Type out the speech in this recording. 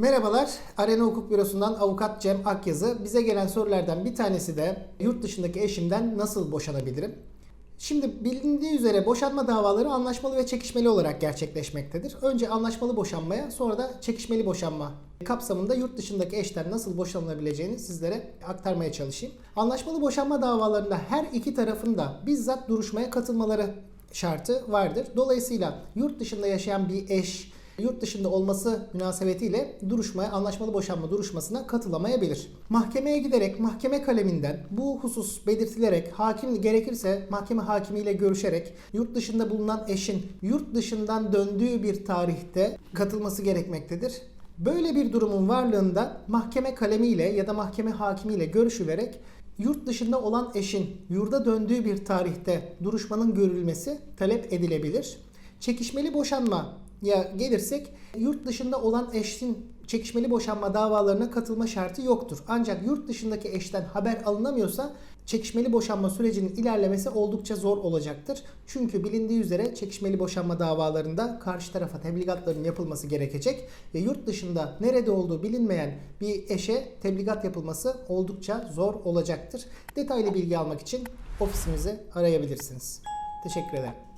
Merhabalar, Arena Hukuk Bürosu'ndan avukat Cem Akyazı. Bize gelen sorulardan bir tanesi de yurt dışındaki eşimden nasıl boşanabilirim? Şimdi bilindiği üzere boşanma davaları anlaşmalı ve çekişmeli olarak gerçekleşmektedir. Önce anlaşmalı boşanmaya sonra da çekişmeli boşanma kapsamında yurt dışındaki eşten nasıl boşanılabileceğini sizlere aktarmaya çalışayım. Anlaşmalı boşanma davalarında her iki tarafın da bizzat duruşmaya katılmaları şartı vardır. Dolayısıyla yurt dışında yaşayan bir eş yurt dışında olması münasebetiyle duruşmaya, anlaşmalı boşanma duruşmasına katılamayabilir. Mahkemeye giderek mahkeme kaleminden bu husus belirtilerek hakim gerekirse mahkeme hakimiyle görüşerek yurt dışında bulunan eşin yurt dışından döndüğü bir tarihte katılması gerekmektedir. Böyle bir durumun varlığında mahkeme kalemiyle ya da mahkeme hakimiyle görüşülerek yurt dışında olan eşin yurda döndüğü bir tarihte duruşmanın görülmesi talep edilebilir. Çekişmeli boşanma ya gelirsek yurt dışında olan eşin çekişmeli boşanma davalarına katılma şartı yoktur. Ancak yurt dışındaki eşten haber alınamıyorsa çekişmeli boşanma sürecinin ilerlemesi oldukça zor olacaktır. Çünkü bilindiği üzere çekişmeli boşanma davalarında karşı tarafa tebligatların yapılması gerekecek ve yurt dışında nerede olduğu bilinmeyen bir eşe tebligat yapılması oldukça zor olacaktır. Detaylı bilgi almak için ofisimizi arayabilirsiniz. Teşekkür ederim.